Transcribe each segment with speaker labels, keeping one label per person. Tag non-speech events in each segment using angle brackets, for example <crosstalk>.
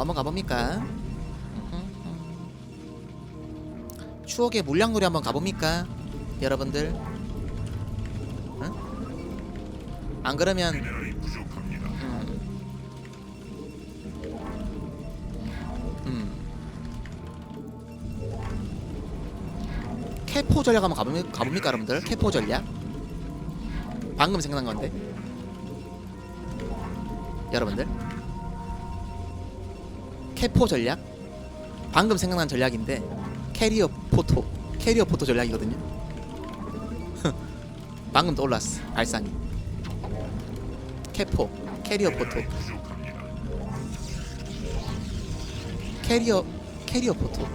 Speaker 1: 한번 가봅니까? 추억의 물량놀이 한번 가봅니까? 여러분들 응? 안 그러면 음. 음. 캐포 전략 한번 가봅니까, 가봅니까 여러분들? 캐포 전략 방금 생각난 건데 여러분들 캐포 전략? 방금 생각난 전략인데 캐리어 포토 캐리어 포토 전략이거든요. <laughs> 방금 떠올랐어 발상이. 캐포 캐리어 포토. 캐리어 캐리어 포토.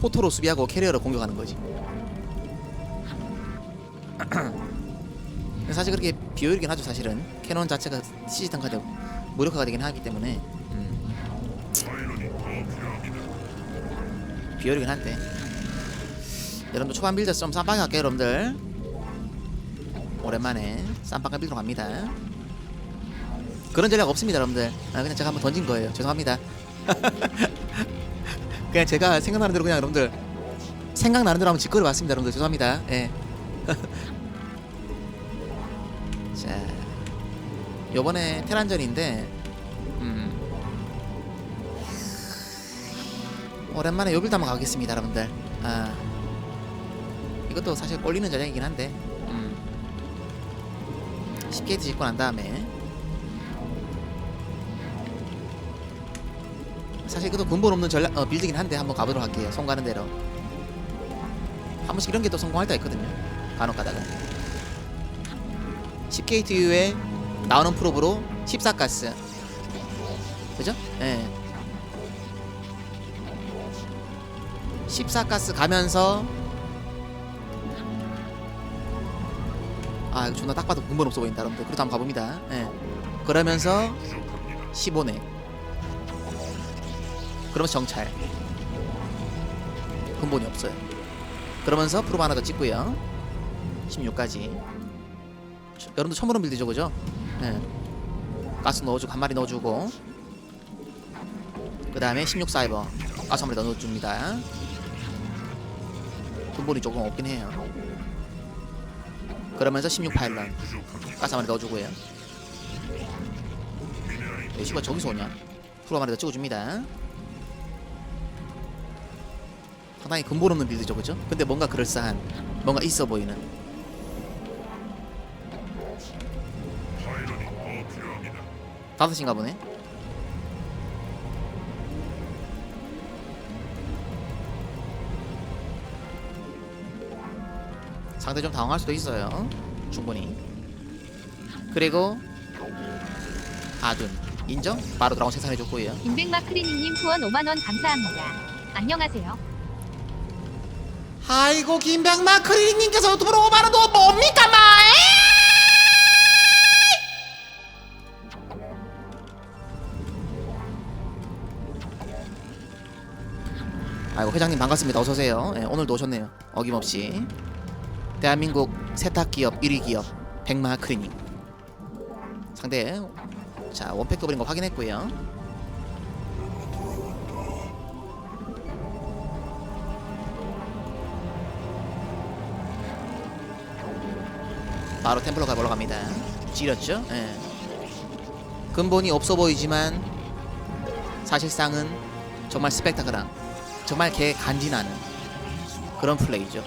Speaker 1: 포토로 수비하고 캐리어로 공격하는 거지. <clears throat> 사실 그렇게 비효율이긴 하죠 사실은. 캐논 자체가 CG 단가대 무력화가 되긴 하기 때문에. 음. 비효율이긴 한데. 여러분들 초반 빌드 좀 쌈박하게 할게요 여러분들. 오랜만에 쌈박한 빌드로 갑니다. 그런 전략 없습니다 여러분들. 아, 그냥 제가 한번 던진 거예요. 죄송합니다. <laughs> 그냥 제가 생각나는 대로 그냥 여러분들 생각나는 대로 한번 짓거려 봤습니다 여러분들. 죄송합니다. 예. <laughs> 요번에 테란전인데 음. 오랜만에 요빌드 한번 가겠습니다 여러분들. 아. 이것도 사실 꼴리는 전략이긴 한데. 음. 10게이트 짓고 난 다음에. 사실 이것도 근본 없는 전략 어, 빌드긴 한데 한번 가보도록 할게요 손 가는 대로. 한 번씩 이런 게 또 성공할 때가 있거든요 간혹 가다가. 10게이트 이후에 나오는 프로브로 14가스. 그죠? 예. 14가스 가면서 아 이거 존나 딱 봐도 근본 없어 보인다 여러분들. 그래도 한번 가봅니다. 예. 그러면서 15넥 그러면서 정찰. 근본이 없어요. 그러면서 프로브 하나 더 찍고요. 16까지. 여러분들 처음 보는 빌드죠 그죠? 예 가스 넣어주고 한 마리 넣어주고. 그 다음에 16 사이버. 가스 한 마리 더 넣어줍니다. 근본이 조금 없긴 해요. 그러면서 16 파일럿. 가스 한 마리 넣어주고요. 왜 씨발 저기서 오냐? 프로 한 마리 더 찍어줍니다. 상당히 근본 없는 빌드죠 그죠? 근데 뭔가 그럴싸한 뭔가 있어 보이는 다섯인가 보네 상대 좀 당황할 수도 있어요 충분히 그리고 아둔 인정? 바로 드라곤 생산해줬고요
Speaker 2: 김백마크리님 후원 5만원 감사합니다. 안녕하세요.
Speaker 1: 아이고 김백마 크리님께서 유튜브로 5만원 너 뭡니까 마에 아이고 회장님 반갑습니다 어서 오세요 예, 오늘도 오셨네요 어김없이 대한민국 세탁기업 1위 기업 백마 크리님 상대 자 원팩 더블인 거 확인했고요 바로 템플러 가보러 갑니다. 지렸죠? 예. 근본이 없어 보이지만 사실상은 정말 스펙타클한 정말 개 간지나는 그런 플레이죠.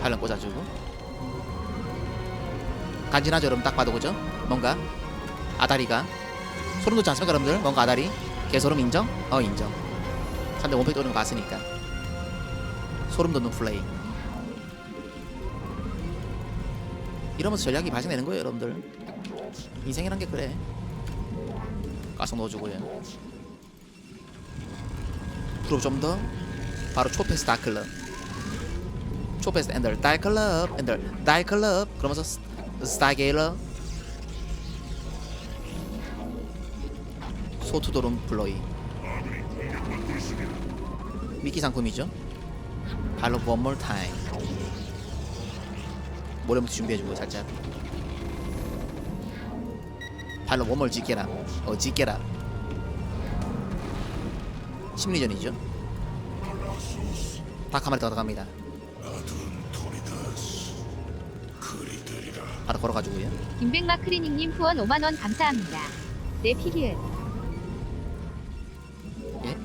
Speaker 1: 팔런 꽂아주고. 간지나죠 여러분? 딱 봐도 그죠? 뭔가? 아다리가. 소름 돋지 않습니까 여러분들? 뭔가 아다리? 개소름 인정? 어 인정. 상대 원팩 도는 거 봤으니까. 소름 돋는 플레이. 이러면서 전략이 발생되는 거예요 여러분들. 인생이란 게 그래. 가속 넣어주고요 프로 좀 더 바로 초패스 다클럽. 초패스 앤들 다이클럽 앤들 다이클럽. 그러면서 스- 스타게일러. 소투도름 플로이. 미끼 상품이죠. 발로 원몰 타임 모레부터 준비해주고 살짝. 발로 몸을 지켜라. 어 지켜라 심리전이죠 닭한 마리 더 나갑니다 바로 걸어가지고요
Speaker 2: 김백마 크리닝님 후원 5만 원 감사합니다. 네 피기은
Speaker 1: 예?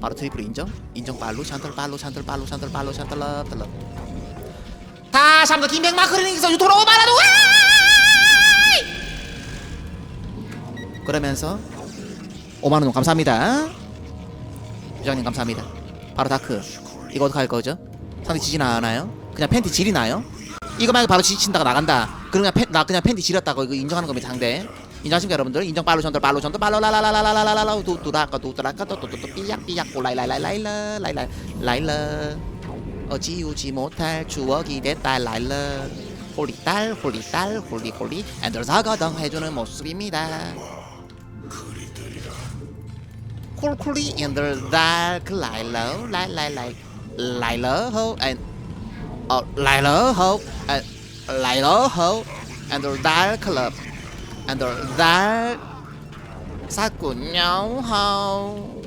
Speaker 1: 바로 트리플 인정? 인정 샨틀 빨로 샨틀 빨로 샨틀 빨로 샨틀 럽 럽. 다시 한번 김백 마크리닝에서 유토로 오바라도 그러면서 5만 원 감사합니다. 부장님 감사합니다. 바로 다크. 이거 어떡할 거죠? 상대 지진 않아요? 그냥 팬티 지리나요? 이거 말고 바로 지친다가 나간다. 그러면 팬, 나 그냥 팬티 지렸다고 이거 인정하는 겁니다 상대. 인정하십니까 여러분들? 인정 빨로 전들 빨로 전들 빨로 라라라라라라라라. 두두라까 두두라까 또또또 삐약 삐약 라이라이라이라 라이라 라이라. 어 지우지 못할 추억이 됐다 라이라. 홀리 딸 홀리 딸 홀리 홀리. 앤들 사가당 해주는 모습입니다 coolly in the dark lilo, lilo, lilo ho, and uh, lilo ho, and lilo ho, and the dark club, and the dark 사꾼요 ho.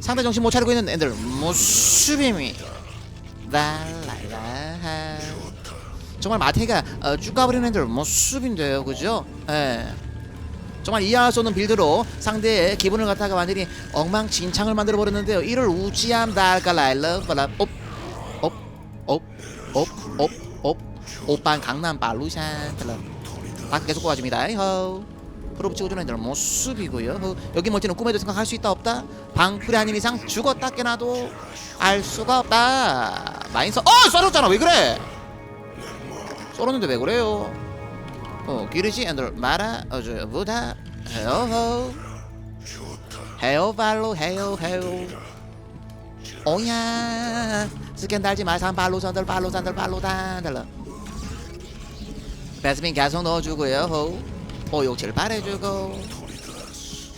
Speaker 1: 상대 정신 못 차리고 있는 애들 무수비미. 라라라. 정말 마태가 어, 쭉 가버리는 애들 무수인데요, 그죠? 예. 정말 수 없는 빌드로 상대의 기분을 갖다가 완전히 엉망진창을 만들어 버렸는데요. 이를 우지함 달깔라일러 발라 옵옵옵옵옵옵 오빤 강남 발루샨 달라 다 계속 꼬아줍니다. 호. 프로브 찍어주는 애들 모습이고요. 호. 여기 멀티는 꿈에도 생각할 수 있다 없다? 방풀이 아닌 이상 죽었다 깨나도 알 수가 없다. 마인서. 어! 썰었잖아. 왜 그래? 썰었는데 왜 그래요 어 기르지? 앤들 마라 어저 부다. 헤어호 헤어 발로 헤어 헤어. 오야. 스캔 달지 마산 발로 산들 발로 산들 발로 단들러 베스민 계속 넣어주고요. 호. 오욕칠 바래주고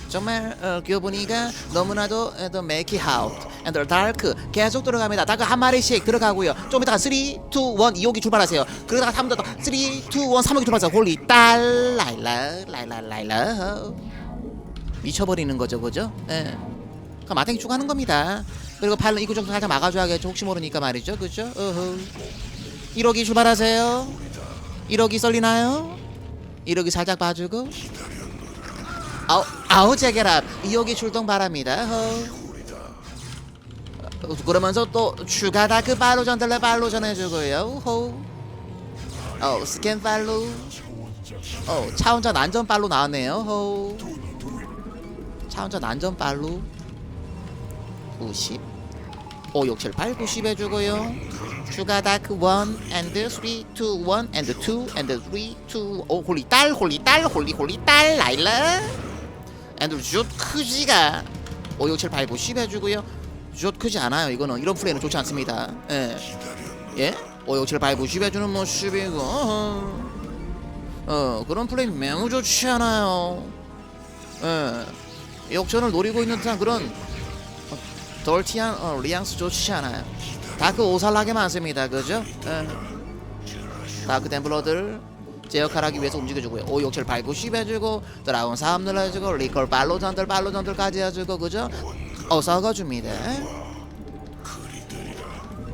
Speaker 1: 정말 어, 기어보니까 너무나도 더 메이키 하우트 앤더 다크 계속 들어갑니다. 다크 한 마리씩 들어가고요. 좀 이따가 3, 2, 1 2호기 출발하세요. 그러다가 3더 3, 2, 1 3호기 출발하세요. 홀리 딸 라일라 라일라 라일라 미쳐버리는 거죠 그죠? 예. 그럼 마탱이 쭉 하는 겁니다. 그리고 팔로 이구 정도 살짝 막아줘야겠죠. 혹시 모르니까 말이죠. 그죠? 어허. 1호기 출발하세요. 1호기 썰리나요? 1호기 살짝 봐주고. 아우 아우 제게랍 2호기 출동 바랍니다. 호. 어, 그러면서 또 추가 다크 발로 전달래 발로 전해주고요. 호. 어 스캔 발로. 어 차원전 안전 발로 나왔네요. 호. 차원전 안전 발로 90 5, 6, 7, 8, 90 해주고요. 추가 다크 1 and 3, 2, 1 and 2 and 3, 2 오 홀리 딸 홀리 딸 홀리 홀리 딸 라일라 and 슛 크지가. 5, 6, 7, 8, 90 해주고요. 슛 크지 않아요 이거는. 이런 플레이는 좋지 않습니다. 예. 예? 5, 6, 7, 8, 90 해주는 모습이고. 어허. 어 그런 플레이 매우 좋지 않아요. 예. 역전을 노리고 있는 듯한 그런 어, 덜티한 어, 리앙스 좋지 않아요. 다크 오살나게 많습니다. 그죠? 예. 다크 템플러들 제 역할 하기 위해서 움직여주고요 5, 6, 7, 8, 9, 10 해주고 드라곤 3 눌러주고 리컬 발로 전들 발로 전들까지 해주고 그죠? 어 썩어줍니다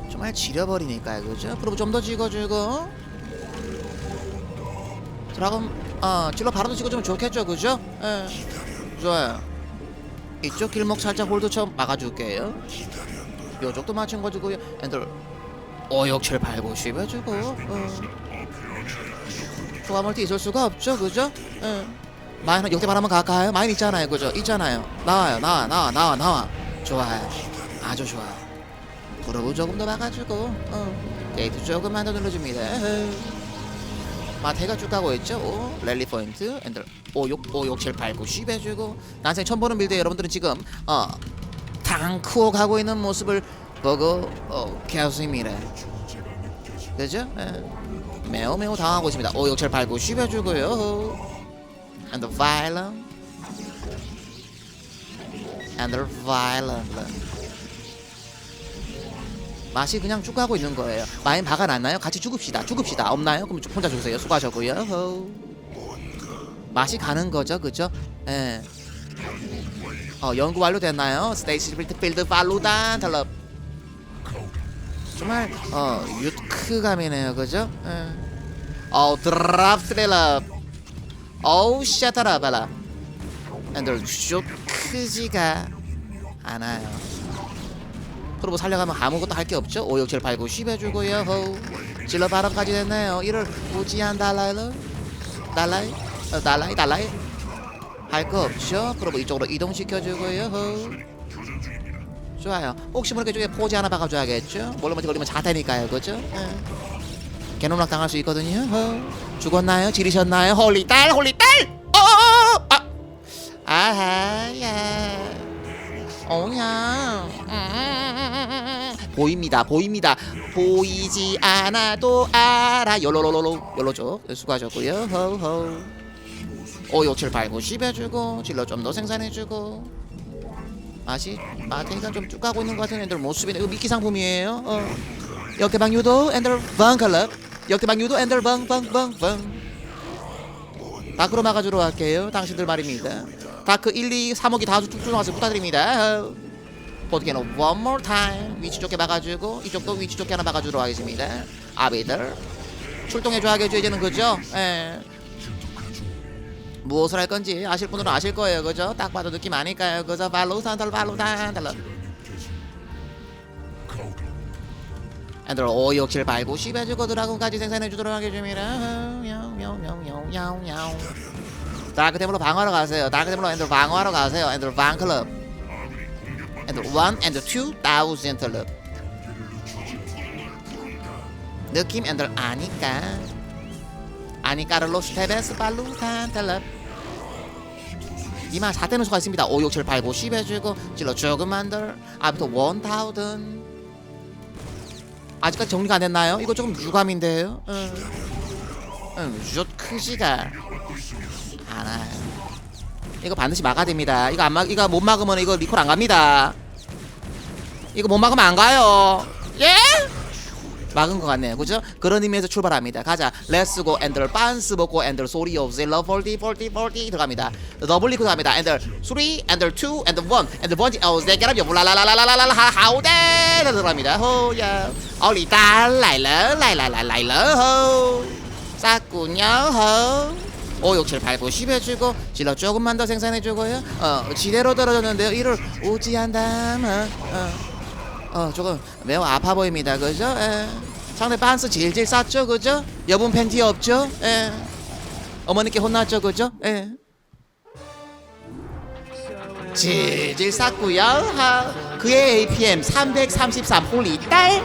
Speaker 1: 정말 지려버리니까요 그죠? 프로브 좀더 찍어주고 드라곤 어 찔러 바로도 찍어주면 좋겠죠 그죠? 예. 좋아요 이쪽 길목 살짝 홀드 처럼 막아줄게요 요쪽도 마찬가지고요 엔들 5, 6, 7, 8, 9, 10 해주고 어. 조화 멀티 있을 수가 없죠. 그죠? 예. 마인 역대 바라면 가까요? 마인 있잖아요. 그죠? 있잖아요. 나와요. 나와 나와 나와 나와. 좋아요. 아주 좋아 그러고 조금 더 막아주고 어. 게이트 조금만 더 눌러줍니다. 어. 마태가 쭉 가고 있죠. 오, 랠리 포인트. 엔들 5, 6, 5, 6, 7, 8, 9, 10 해주고. 난생 처음 보는 빌드 여러분들은 지금 어 탕크오 가고 있는 모습을 보고 어 계속입니다 그죠? 예. 매우 매우 당하고 있습니다 5, 6, 7, 8, 9, 10 해주고요 and violent and violent 맛이 그냥 쭉 가고 있는 거예요 마인 박아놨나요? 같이 죽읍시다 죽읍시다 없나요? 그럼 혼자 죽으세요 수고하셨고요 호. 맛이 가는 거죠, 그죠? 예. 어 연구 완료됐나요? 스테이시 필드 필드 팔로단 달럽. 정말 어 유트감이네요, 그죠? 예. 어 드랍 스트레럽. 어우 샤타라발라. 엔들 슛 크지가 않아요. 프로보 살려가면 아무것도 할 게 없죠. 5, 6, 7, 8, 9, 10 해주고요. 호우. 질러 발언까지 됐네요. 이를 우지한 달라이를 달라이 어, 달라이 달라이 할 거 없죠. 프로보 이쪽으로 이동시켜주고요. 호우. 좋아요. 혹시 모르게 쪽에 포즈 하나 박아줘야겠죠. 몰라 먼저 걸리면 자타니까요, 그죠? 예. 개놈락 당할 수 있거든요. 호우. 죽었나요? 지리셨나요? 홀리 딸, 홀리 딸. 어, 아, 아하야. 음, 보입니다 보입니다 보이지 않아도 알아 열로로로로 열로죠 수고하셨고요 호호 5 6 7 8 9 10 해주고 질러 좀 더 생산해주고 맛이 마테이가 좀 쭉 가고 있는 것 같은 애들 모습이네. 이거 미끼 상품이에요. 어. 역대방 유도 앤더 방클럽 역대방 유도 앤더 방방방방 다크로 막아주러 갈게요. 당신들 말입니다. 다크 1, 2, 3호기 다 쭉쭉 나와서 부탁드립니다. 보드게노 one more time. 위치 좋게 막아주고 이쪽도 위치 좋게 하나 막아주러 가겠습니다. 아비들. 출동해줘야겠죠 이제는 그죠? 예. 무엇을 할 건지 아실 분들은 아실 거예요. 그죠? 딱 봐도 느낌 아닐까요. 그죠? 발로 산달 발로 산달러 애들 5, 6, 7, 8, 9, 10 해주고 드라군까지 생산해주도록 하겠습니다. 다크템으로 방어하러 가세요. 다크템으로 애들 방어하러 가세요. 애들 방클럽. 애들 1 and 2 thousand 클럽. 느낌 애들 아니까. 아니까를 로 스테베스 발루탄 텔럽 이마 4대는 수가 있습니다. 5, 6, 7, 8, 9, 10 해주고 질러 조금만 덜 앞부터 1000 아직까지 정리가 안 됐나요? 이거 조금 유감인데요? 응. 응, 슛 크지가 않아요. 이거 반드시 막아야 됩니다. 이거 안 막, 이거 못 막으면 이거 리콜 안 갑니다. 이거 못 막으면 안 가요. 예? 막은 것 같네요. 그죠? 그런 의미에서 출발합니다. 가자. 렛츠고 앤들 빤스 먹고 앤들 소리 오브 질러 폴디 폴디 폴디 들어갑니다. 더블 리코 들어갑니다. 앤들 3 앤들 2 앤들 1 앤들 번지 어우 네 개랍 요블라라라라라라 하우데 들어갑니다. 호야 어리 라일라라 라일러 호 쌌군요 호 5, 6, 7, 8, 9, 10 해주고 질러 조금만 더 생산해주고요. 어 지대로 떨어졌는데요. 이를 우지한담 어, 어. 어 조금 매우 아파 보입니다 그죠? 예. 상대 반스 질질 쌌죠 그죠? 여분 팬티 없죠? 예. 어머니께 혼났죠 그죠? 예. 질질 쌌고요 하. 그의 APM 333 홀리 딸